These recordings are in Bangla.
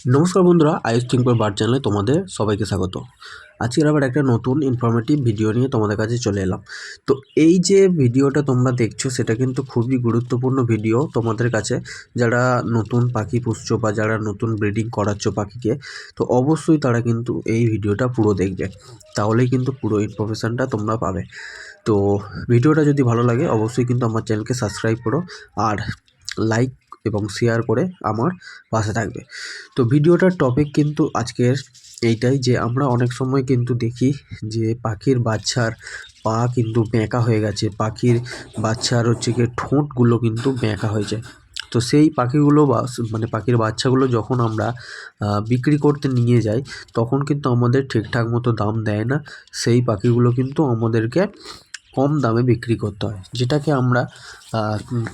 নমস্কার বন্ধুরা, আয়ুষ টিঙ্কর বার চ্যানেলে তোমাদের সবাইকে স্বাগত। আজকের আবার একটা নতুন ইনফরমেটিভ ভিডিও নিয়ে তোমাদের কাছে চলে এলাম। তো এই যে ভিডিওটা তোমরা দেখছ, সেটা কিন্তু খুবই গুরুত্বপূর্ণ ভিডিও তোমাদের কাছে। যারা নতুন পাখি পুষছো বা যারা নতুন ব্রিডিং করাচ্ছ পাখিকে, তো অবশ্যই তারা কিন্তু এই ভিডিওটা পুরো দেখবে। তাহলেই কিন্তু পুরো ইনফরমেশানটা তোমরা পাবে। তো ভিডিওটা যদি ভালো লাগে, অবশ্যই কিন্তু আমার চ্যানেলকে সাবস্ক্রাইব করো। আর লাইক এবং শেয়ার করে আমার পাশে থাকবে। তো ভিডিওটার টপিক কিন্তু আজকের এইটাই যে আমরা অনেক সময় কিন্তু দেখি যে পাখির বাচ্চার পা কিন্তু বেঁকা হয়ে গেছে। পাখির বাচ্চার হচ্ছে গিয়ে ঠোঁটগুলো কিন্তু বেঁকা হয়েছে তো সেই পাখিগুলো বা মানে পাখির বাচ্চাগুলো যখন আমরা বিক্রি করতে নিয়ে যাই, তখন কিন্তু আমাদের ঠিকঠাক মতো দাম দেয় না। সেই পাখিগুলো কিন্তু আমাদেরকে কম দামে বিক্রি করতে হয়। যেটাকে আমরা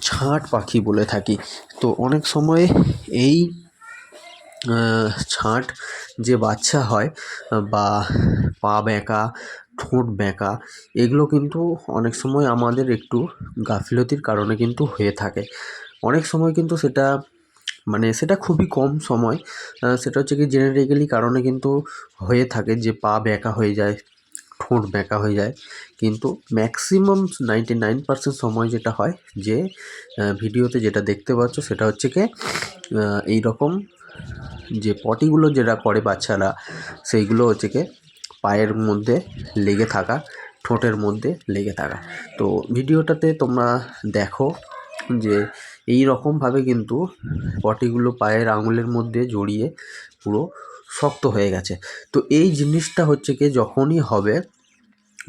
ছাঁট পাখি বলে থাকি। তো অনেক সময় এই ছাঁট যে বাচ্চা হয়, বা পা বেঁকা ঠোঁট বেঁকা এগুলো কিন্তু অনেক সময় আমাদের একটু গাফিলতির কারণে কিন্তু হয়ে থাকে। অনেক সময় কিন্তু সেটা মানে সেটা খুবই কম সময় সেটা হচ্ছে কি জেনেটিক্যালি কারণে কিন্তু হয়ে থাকে যে পা বেঁকা হয়ে যায় ঠোঁট বেঁকা হয়ে যায়। কিন্তু ম্যাক্সিমাম নাইনটি নাইন পার্সেন্ট সময় যেটা হয়, যে ভিডিওতে যেটা দেখতে পাচ্ছ সেটা হচ্ছে কি এই রকম যে পটিগুলো যেটা করে বাচ্চারা, সেইগুলো হচ্ছে কি পায়ের মধ্যে লেগে থাকা, ঠোঁটের মধ্যে লেগে থাকা। তো ভিডিওটাতে তোমরা দেখো যে এই রকমভাবে কিন্তু পটিগুলো পায়ের আঙুলের মধ্যে জড়িয়ে পুরো শক্ত হয়ে গেছে। তো এই জিনিসটা হচ্ছে কি, যখনই হবে,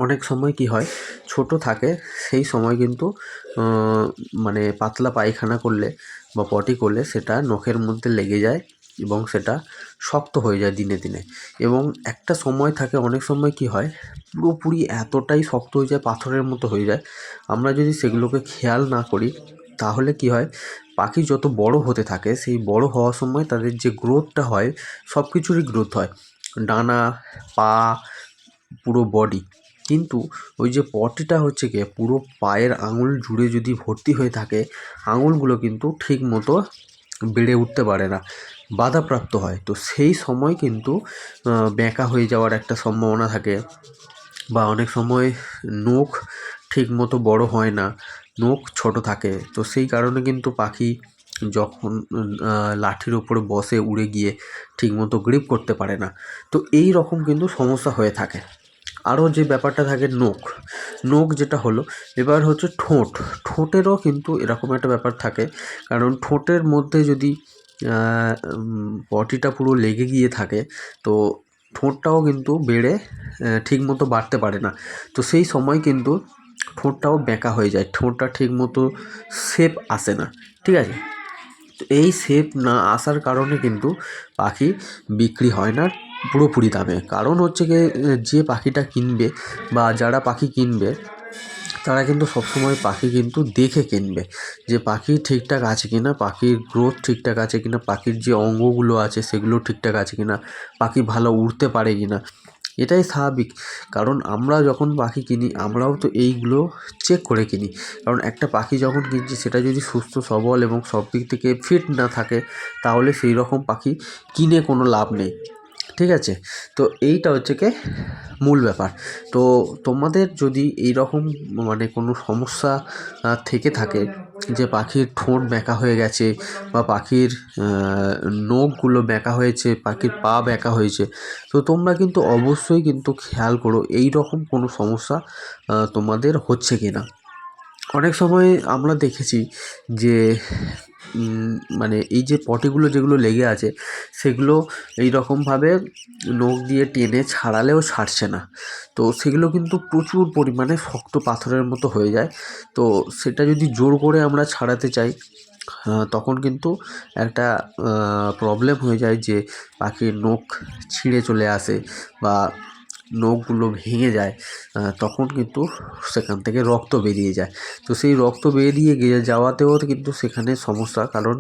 অনেক সময় কি হয়, ছোট থাকে, সেই সময় কিন্তু মানে পাতলা পায়খানা করলে বা পটি করলে সেটা নখের মধ্যে লেগে যায় এবং সেটা শক্ত হয়ে যায় দিনে দিনে। এবং একটা সময় থাকে, অনেক সময় কি হয়, পুরোপুরি এতটাই শক্ত হয়ে যায়, পাথরের মতো হয়ে যায়। আমরা যদি সেগুলোকে খেয়াল না করি তাহলে কি হয়? পাখি যত বড় হতে থাকে, সেই বড় হওয়ার সময় তাদের যে গ্রোথটা হয় সব কিছুরই গ্রোথ হয়। ডানা, পা, পুরো বডি কিন্তু ওই যে পটিটা হচ্ছে গিয়ে, পুরো পায়ের আঙুল জুড়ে যদি ভর্তি হয়ে থাকে, আঙুলগুলো কিন্তু ঠিক মতো বেড়ে উঠতে পারে না, বাধাপ্রাপ্ত হয়। তো সেই সময় কিন্তু বেঁকা হয়ে যাওয়ার একটা সম্ভাবনা থাকে বা অনেক সময় নখ ঠিক মতো বড় হয় না। নখ ছোট থাকে। তো সেই কারণে কিন্তু পাখি যখন লাঠির উপরে বসে উড়ে গিয়ে ঠিকমতো গ্রিপ করতে পারে না। তো এই রকম কিন্তু সমস্যা হয়ে থাকে। আরও যে ব্যাপারটা থাকে নখ। নখ যেটা হলো, এবার হচ্ছে ঠোঁট। ঠোঁটেরও কিন্তু এরকম একটা ব্যাপার থাকে। কারণ ঠোঁটের মধ্যে যদি পটিটা পুরো লেগে গিয়ে থাকে, তো ঠোঁটটাও কিন্তু বেড়ে ঠিকমতো বাড়তে পারে না। তো সেই সময় কিন্তু ঠোঁটটাও বেঁকা হয়ে যায়, ঠোঁটটা ঠিকমতো শেপ আসে না, ঠিক আছে? তো এই শেপ না আসার কারণে কিন্তু পাখি বিক্রি হয় না পুরোপুরি দামে। কারণ হচ্ছে গিয়ে যে পাখিটা কিনবে বা যারা পাখি কিনবে, তারা কিন্তু সবসময় পাখি কিন্তু দেখে কিনবে যে পাখি ঠিকঠাক আছে কি না পাখির গ্রোথ ঠিকঠাক আছে কি না পাখির যে অঙ্গগুলো আছে সেগুলো ঠিকঠাক আছে কি না পাখি ভালো উড়তে পারে কিনা। এটাই স্বাভাবিক। কারণ আমরা যখন পাখি কিনি, আমরাও তো এইগুলো চেক করে কিনি। কারণ একটা পাখি যখন কিনছি, সেটা যদি সুস্থ, সবল এবং সব দিক থেকে ফিট না থাকে, তাহলে সেই রকম পাখি কিনে কোনো লাভ নেই। ঠিক আছে? তো এইটা হচ্ছে কি মূল ব্যাপার। তো তোমাদের যদি এই রকম মানে কোনো সমস্যা থেকে থাকে যে পাখির ঠোঁট বেঁকা হয়ে গেছে বা পাখির নখগুলো বেঁকা হয়েছে, পাখির পা বেঁকা হয়েছে, তো তোমরা কিন্তু অবশ্যই কিন্তু খেয়াল করো এই রকম কোনো সমস্যা তোমাদের হচ্ছে কি না অনেক সময় আমরা দেখেছি যে মানে এই যে পটিগুলো যেগুলো লেগে আছে, সেগুলো এই রকমভাবে নখ দিয়ে টেনে ছাড়ালেও ছাড়ছে না। তো সেগুলো কিন্তু প্রচুর পরিমাণে শক্ত পাথরের মতো হয়ে যায়। তো সেটা যদি জোর করে আমরা ছাড়াতে চাই তখন কিন্তু একটা প্রবলেম হয়ে যায় যে, পাখির নখ ছিঁড়ে চলে আসে বা নখগুলো ভেঙে যায় তখন কিন্তু সেখান থেকে রক্ত বেরিয়ে যায়। তো সেই রক্ত বেরিয়ে গিয়ে যাওয়াতেও কিন্তু সেখানে সমস্যা, কারণ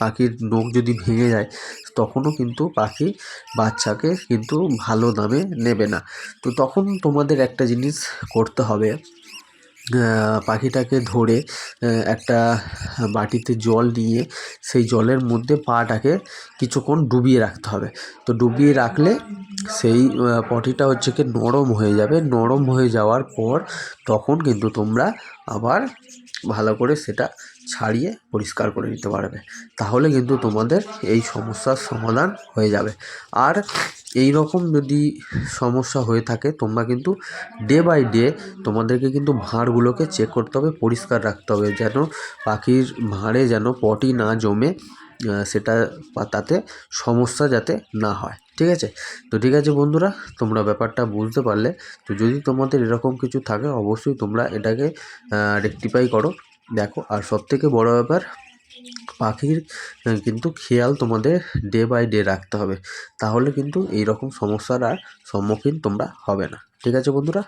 পাখির নখ যদি ভেঙে যায়, তখনও কিন্তু পাখি বাচ্চাকে কিন্তু ভালো দামে নেবে না। তো তখন তোমাদের একটা জিনিস করতে হবে। পাখিটাকে ধরে একটা বাটিতে জল নিয়ে সেই জলের মধ্যে পাটাকে কিছুক্ষণ ডুবিয়ে রাখতে হবে। তো ডুবিয়ে রাখলে সেই পটিটা হচ্ছে কি নরম হয়ে যাবে। নরম হয়ে যাওয়ার পর তখন কিন্তু তোমরা আবার ভালো করে সেটা ছাড়িয়ে পরিষ্কার করে নিতে পারবে। তাহলে কিন্তু তোমাদের এই সমস্যার সমাধান হয়ে যাবে। আর এই রকম যদি সমস্যা হয়ে থাকে, তোমরা কিন্তু ডে বাই ডে তোমাদেরকে কিন্তু ভাঁড়গুলোকে চেক করতে হবে, পরিষ্কার রাখতে হবে, যেন পাখির ভাঁড়ে যেন পটি না জমে সেটা তাতে সমস্যা যাতে না হয়। ঠিক আছে? তো ঠিক আছে বন্ধুরা, তোমরা ব্যাপারটা বুঝতে পারলে। তো যদি তোমাদের এরকম কিছু থাকে, অবশ্যই তোমরা এটাকে রেক্টিফাই করো। দেখো, আর সবথেকে বড় ব্যাপার, পাখির কিন্তু খেয়াল তোমাদের ডে বাই ডে রাখতে হবে। তাহলে কিন্তু এই রকম সমস্যার আর সম্মুখীন তোমরা হবে না। ঠিক আছে বন্ধুরা?